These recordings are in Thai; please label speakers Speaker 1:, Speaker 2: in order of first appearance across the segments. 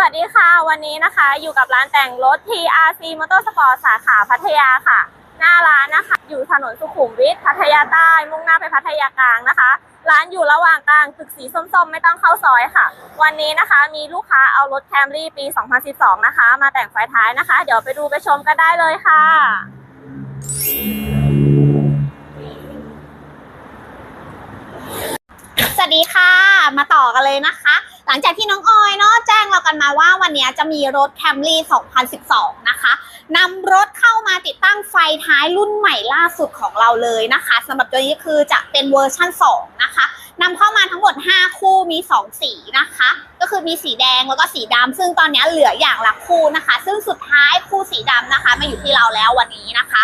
Speaker 1: วัสดีค่ะ วันนี้นะคะอยู่กับร้านแต่งรถ TRC Motorsport สาขาพัทยาค่ะ หน้าร้านนะคะ อยู่ถนนสุขุมวิทพัทยาใต้ มุ่งหน้าไปพัทยากลางนะคะ ร้านอยู่ระหว่างกลางตึกสีส้มๆ ไม่ต้องเข้าซอยค่ะ วันนี้นะคะมีลูกค้าเอารถแคมรี่ปี 2012 นะคะ มาแต่งไฟท้ายนะคะ เดี๋ยวไปดูไปชมกันได้เลยค่ะ
Speaker 2: สวัสดีค่ะ มาต่อกันเลยนะคะ หลังจากที่น้อง กันมาว่าวันนี้จะมีรถ Camry 2012 นะคะนำรถเข้ามาติดตั้งไฟท้ายรุ่นใหม่ล่าสุดของเราเลยนะคะสำหรับตัวนี้คือจะเป็นเวอร์ชั่น 2 นะคะนำเข้ามาทั้งหมด 5 คู่มี 2 สีนะคะ ก็คือมีสีแดงแล้วก็สีดำซึ่งตอนนี้เหลืออย่างละคู่นะคะ ซึ่งสุดท้ายคู่สีดำนะคะมาอยู่ที่เราแล้ววันนี้นะคะ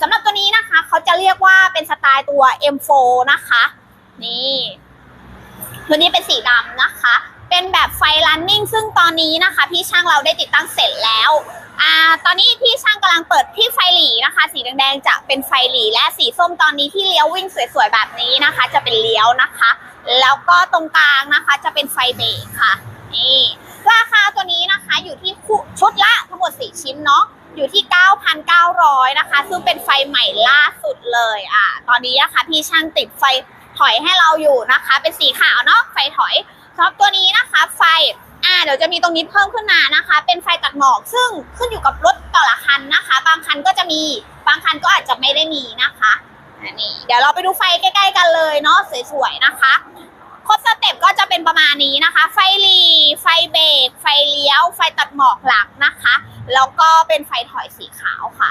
Speaker 2: สำหรับตัวนี้นะคะเขาจะเรียกว่าเป็นสไตล์ตัว M4 นะคะ นี่ตัวนี้เป็นสีดำนะคะ เป็นแบบไฟ running ซึ่งตอนนี้นะคะพี่ช่างเราได้ติดตั้งเสร็จแล้วอ่าตอนนี้พี่ช่างกำลังเปิดที่ไฟหลีนะคะ สีแดงๆจะเป็นไฟหลีและสีส้มตอนนี้ที่เลี้ยววิ่งสวยๆแบบนี้นะคะ จะเป็นเลี้ยวนะคะ แล้วก็ตรงกลางนะคะจะเป็นไฟเบรกค่ะนี่ราคาตัวนี้นะคะอยู่ที่ชุดละทั้งหมด4ชิ้นเนาะอยู่ที่ 9,900 นะคะ ซึ่งเป็นไฟใหม่ล่าสุดเลยอ่าตอนนี้นะคะพี่ช่างติดไฟถอยให้เราอยู่นะคะ เป็นสีขาวเนาะไฟถอย สำหรับตัวนี้นะคะ ไฟอ่าเดี๋ยวจะมีตรงนี้เพิ่มขึ้นมานะคะ เป็นไฟตัดหมอกซึ่งขึ้นอยู่กับรถแต่ละคันนะคะ บางคันก็จะมีบางคันก็อาจจะไม่ได้มีนะคะอันนี้เดี๋ยวเราไปดูไฟใกล้ ๆ กันเลยเนาะสวยๆนะคะครบสเต็ปก็จะเป็นประมาณนี้นะคะ ไฟลีไฟเบรกไฟเลี้ยว ไฟตัดหมอกหลังนะคะ แล้วก็เป็นไฟถอยสีขาวค่ะ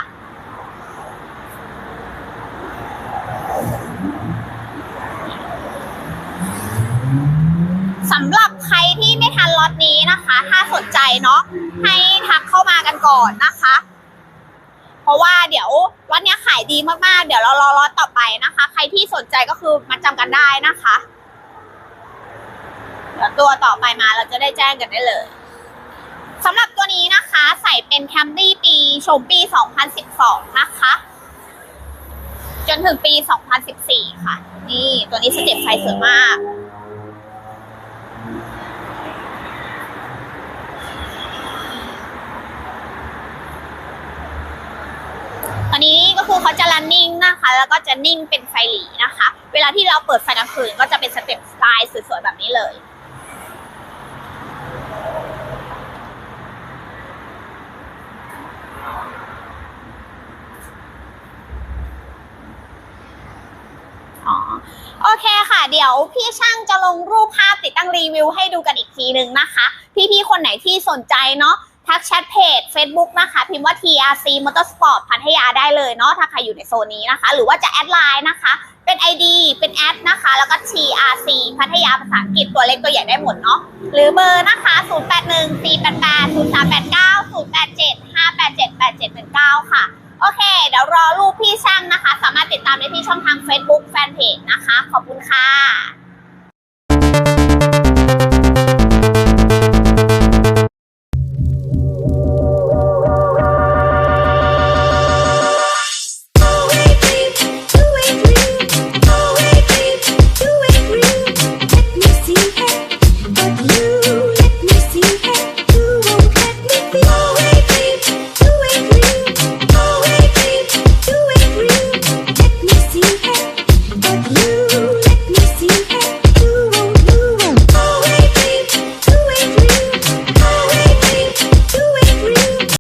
Speaker 2: ำหรับใครที่ไม่ทันล็อตนี้นะคะ ถ้าสนใจเนาะให้ทักเข้ามากันก่อนนะคะ เพราะว่าเดี๋ยวล็อตเนี้ยขายดีมากๆ เดี๋ยวเรารอล็อตต่อไปนะคะ ใครที่สนใจก็คือมาจำกันได้นะคะเดี๋ยวตัวต่อไปมาเราจะได้แจ้งกันได้เลยสำหรับตัวนี้นะคะ ใส่เป็นแคมรี่ปีชมปี 2012 นะคะ จนถึงปี 2014 ค่ะ นี่ตัวนี้สเต็ปไฟสวยมาก อันนี้ก็คือเขาจะรันนิ่งนะคะ แล้วก็จะนิ่งเป็นไฟหลีนะคะ เวลาที่เราเปิดไฟกลางคืนก็จะเป็นสเต็ปสไตล์สวยๆแบบนี้เลยอ๋อโอเคค่ะ เดี๋ยวพี่ช่างจะลงรูปภาพติดตั้งรีวิวให้ดูกันอีกทีนึงนะคะ พี่ๆคนไหนที่สนใจเนาะ ทักแชทเพจ Facebook นะคะ พิมพ์ว่า TRC Motorsport พัทยาได้เลยเนาะถ้าใครอยู่ในโซนนี้นะคะ หรือว่าจะแอดไลน์นะคะ เป็น ID เป็นแอดนะคะ แล้วก็ TRC พัทยาภาษาอังกฤษตัวเล็กตัวใหญ่ได้หมดเนาะหรือเบอร์นะคะ 081 488 0389 087 587 8719 ค่ะ โอเค เดี๋ยวรอรูปพี่ช่างนะคะ สามารถติดตามได้ที่ช่องทาง Facebook Fanpage นะคะ ขอบคุณค่ะ